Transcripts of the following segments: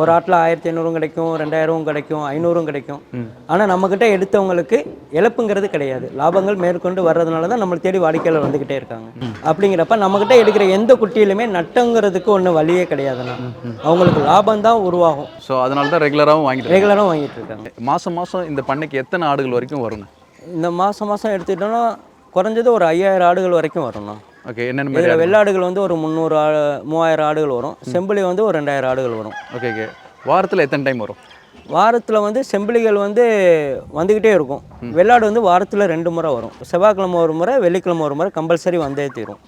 ஒரு ஆட்டில் ஆயிரத்தி ஐநூறும் கிடைக்கும் ரெண்டாயிரமும் கிடைக்கும் ஐநூறும் கிடைக்கும். ஆனால் நம்மக்கிட்ட எடுத்தவங்களுக்கு இழப்புங்கிறது கிடையாது. லாபங்கள் மேற்கொண்டு வர்றதுனால தான் நம்மளை தேடி வாடிக்கையாளர் வந்துக்கிட்டே இருக்காங்க. அப்படிங்கிறப்ப நம்மக்கிட்ட எடுக்கிற எந்த குட்டியிலுமே நட்டங்கிறதுக்கு ஒன்றும் வழியே கிடையாதுண்ணா அவங்களுக்கு லாபம் தான் உருவாகும். ஸோ அதனால தான் ரெகுலராகவும் வாங்கிட்டு ரெகுலராக வாங்கிட்டு இருக்காங்க. மாதம் மாதம் இந்த பண்ணைக்கு எத்தனை ஆடுகள் வரைக்கும் வருங்க இந்த மாதம் மாதம் எடுத்துக்கிட்டோம்னா குறைஞ்சது ஒரு ஐயாயிரம் ஆடுகள் வரைக்கும் வரும்ண்ணா. ஓகே என்னென்ன மாதிரி வெள்ளாடுகள் வந்து ஒரு முந்நூறு ஆடு மூவாயிரம் ஆடுகள் வரும். செம்பிளி வந்து ஒரு ரெண்டாயிரம் ஆடுகள் வரும். ஓகே ஓகே வாரத்தில் எத்தனை டைம் வரும்? வாரத்தில் வந்து செம்பிளிகள் வந்து வந்துக்கிட்டே இருக்கும். வெள்ளாடு வந்து வாரத்தில் ரெண்டு முறை வரும். செவ்வாய்க்கிழமை ஒரு முறை வெள்ளிக்கிழமை ஒரு முறை கம்பல்சரி வந்தே தீரும்.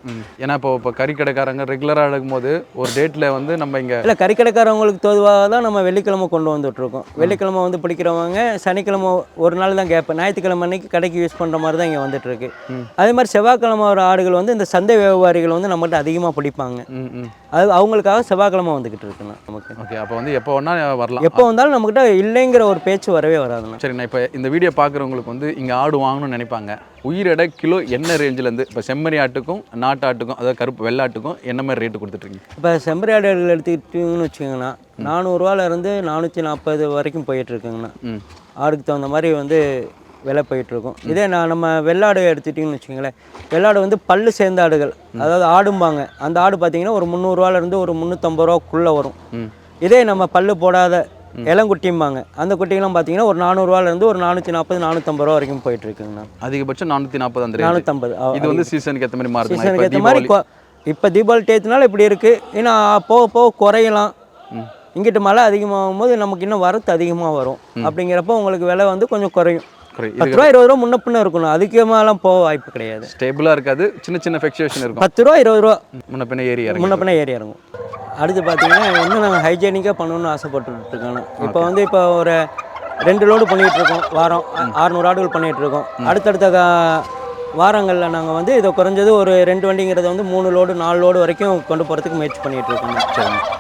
ஏன்னா இப்போ இப்போ கறி கடைக்காரங்க ரெகுலராக எடுக்கும்போது ஒரு டேட்டில் வந்து நம்ம இங்கே இல்லை கறிக்கடைக்காரவங்களுக்கு தோதுவாக தான் நம்ம வெள்ளிக்கிழமை கொண்டு வந்துட்ருக்கோம் வெள்ளிக்கிழமை வந்து பிடிக்கிறவங்க சனிக்கிழமை ஒரு நாள் தான் கேட்பேன் ஞாயிற்றுக்கிழமை அன்னைக்கு கடைக்கு யூஸ் பண்ணுற மாதிரி தான் இங்கே வந்துட்டுருக்கு. அதே மாதிரி செவ்வாய்க்கிழமை வர ஆடுகள் வந்து இந்த சந்தை வியாபாரிகள் வந்து நம்மகிட்ட அதிகமாக பிடிப்பாங்க. அது அவங்களுக்காக செவ்வாய்க்கிழமை வந்துக்கிட்டு இருக்குண்ணா நமக்கு. ஓகே அப்போ வந்து எப்போ வேணா வரலாம். எப்போ வந்தாலும் நம்மக்கிட்ட இல்லைங்கிற ஒரு பேச்சு வரவே வராதுண்ணா. சரி நான் இப்போ இந்த வீடியோ பார்க்குறவங்களுக்கு வந்து இங்கே ஆடு வாங்கணும்னு நினைப்பாங்க. உயிர் எடை கிலோ என்ன ரேஞ்சிலேருந்து இப்போ செம்மறி ஆட்டுக்கும் நாட்டாட்டுக்கும் அதாவது கருப்பு வெள்ளாட்டுக்கும் என்ன மாதிரி ரேட்டு கொடுத்துட்ருக்கீங்க? இப்போ செம்பரி ஆடுகள் எடுத்துக்கிட்டிங்கன்னு வச்சுக்கோங்கண்ணா நானூறுரூவால இருந்து நானூற்றி நாற்பது வரைக்கும் போயிட்டு இருக்குங்கண்ணா. ம். ஆடுக்கு தகுந்த மாதிரி வந்து விலை போயிட்டு இருக்கும் இதே நான் நம்ம வெள்ளாடு எடுத்துட்டிங்கன்னு வச்சுக்கோங்களேன். வெள்ளாடு வந்து பல்லு சேர்ந்த ஆடுகள். அதாவது ஆடும்பாங்க. அந்த ஆடு பார்த்தீங்கன்னா ஒரு முந்நூறுரூவால இருந்து ஒரு முந்நூற்றம்பது ரூபாக்குள்ளே வரும் இதே நம்ம பல்லு போடாத இளங்குட்டிம்பாங்க. அந்த குட்டிங்கெல்லாம் பார்த்தீங்கன்னா ஒரு நானூறுரூவால இருந்து ஒரு நானூற்றி நாற்பது நானூற்றம்பது ரூபா வரைக்கும் போயிட்டு இருக்குங்கண்ணா அதிகபட்சம் நானூற்றி நாற்பது அந்த. நானூற்றம்பது இது வந்து சீசனுக்கு ஏற்ற மாதிரி மாறுது. சீசனுக்கு ஏற்ற மாதிரி இப்போ தீபாவளி டேத்துனால இப்படி இருக்குது ஏன்னா போக போக குறையலாம். இங்கிட்டு மழை அதிகமாகும் போது நமக்கு இன்னும் வரத்து அதிகமாக வரும். அப்படிங்கிறப்போ உங்களுக்கு விலை வந்து கொஞ்சம் குறையும். பத்து ரூபா இருபது ரூபா முன்ன பின்ன இருக்கணும். அதுக்கு மேலாம் போக வாய்ப்பு கிடையாது. ஸ்டேபிளாக இருக்காது. சின்ன சின்ன ஃபிளக்சுவேஷன் இருக்கும். பத்து ரூபா இருபது ரூபா முன்ன பின்ன ஏறி இறங்கி முன்ன பின்ன ஏறி இறங்கும். அடுத்து பார்த்தீங்கன்னா இன்னும் நாங்கள் ஹைஜீனிக்காக பண்ணணும்னு ஆசைப்பட்டுட்டு இருக்கோம் இப்போ வந்து இப்போ ஒரு ரெண்டு லோடு பண்ணிகிட்டு இருக்கோம் வாரம். அறுநூறு ஆடுகள் பண்ணிகிட்டு இருக்கோம். அடுத்தடுத்த வாரங்களில் நாங்கள் வந்து இதை குறைஞ்சது ஒரு ரெண்டு வண்டிங்கிறத வந்து மூணு லோடு நாலு லோடு வரைக்கும் கொண்டு போகிறதுக்கு முயற்சி பண்ணிகிட்டு இருக்கோம்.